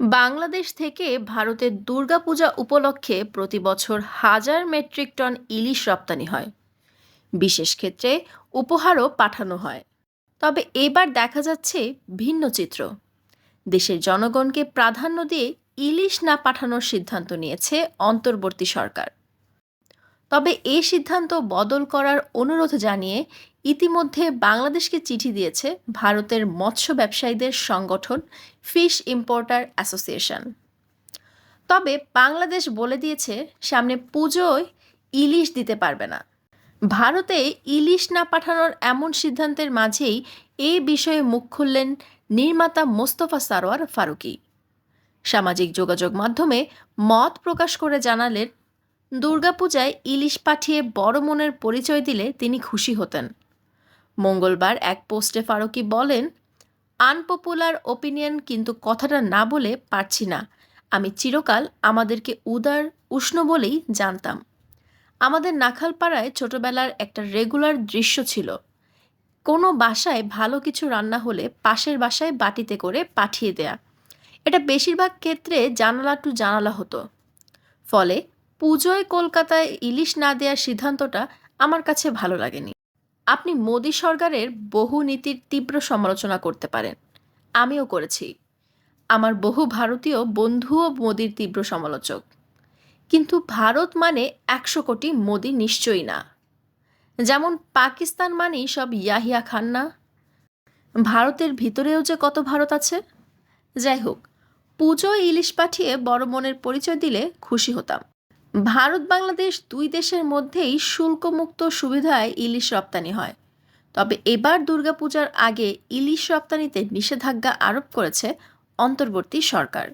বাংলাদেশ থেকে ভারতের দুর্গাপূজা উপলক্ষে প্রতি বছর হাজার মেট্রিক টন ইলিশ রপ্তানি হয়। বিশেষ ক্ষেত্রে উপহারও পাঠানো হয়। তবে এবার দেখা যাচ্ছে ভিন্ন চিত্র। দেশের জনগণকে প্রাধান্য দিয়ে ইলিশ না পাঠানোর সিদ্ধান্ত নিয়েছে অন্তর্বর্তী সরকার। তবে এ সিদ্ধান্ত বদল করার অনুরোধ জানিয়ে ইতিমধ্যে বাংলাদেশকে চিঠি দিয়েছে ভারতের মৎস্য ব্যবসায়ীদের সংগঠন ফিশ ইম্পোর্টার অ্যাসোসিয়েশন। তবে বাংলাদেশ বলে দিয়েছে সামনে পুজোয় ইলিশ দিতে পারবে না। ভারতে ইলিশ না পাঠানোর এমন সিদ্ধান্তের মাঝেই এ বিষয়ে মুখ খুললেন নির্মাতা মোস্তফা সারোয়ার ফারুকী। সামাজিক যোগাযোগ মাধ্যমে মত প্রকাশ করে জানালেন দুর্গাপূজায় ইলিশ পাঠিয়ে বড় মনের পরিচয় দিলে তিনি খুশি হতেন। মঙ্গলবার এক পোস্টে ফারুকি বলেন, আনপপুলার ওপিনিয়ন কিন্তু কথাটা না বলে পারছি না। আমি চিরকাল আমাদেরকে উদার, উষ্ণ বলেই জানতাম। আমাদের নাখালপাড়ায় ছোটবেলার একটা রেগুলার দৃশ্য ছিল। কোনো বাসায় ভালো কিছু রান্না হলে পাশের বাসায় বাটিতে করে পাঠিয়ে দেয়া। এটা বেশিরভাগ ক্ষেত্রে জানালা টু জানালা হতো। ফলে পুজোয় কলকাতায় ইলিশ না দেওয়ার সিদ্ধান্তটা আমার কাছে ভালো লাগেনি। আপনি মোদী সরকারের বহু নীতির তীব্র সমালোচনা করতে পারেন। আমিও করেছি। আমার বহু ভারতীয় বন্ধুও মোদির তীব্র সমালোচক। কিন্তু ভারত মানে একশো কোটি মোদি নিশ্চয়ই না। যেমন পাকিস্তান মানেই সব ইয়াহিয়া খান না। ভারতের ভিতরেও যে কত ভারত আছে? যাই হোক, পুজোয় ইলিশ পাঠিয়ে বড় মনের পরিচয় দিলে খুশি হতাম। ভারত, বাংলাদেশ দুই দেশের মধ্যেই শুল্কমুক্ত সুবিধায় ইলিশ রপ্তানি হয়। তবে এবার দুর্গাপূজার আগে ইলিশ রপ্তানিতে নিষেধাজ্ঞা আরোপ করেছে অন্তর্বর্তী সরকার।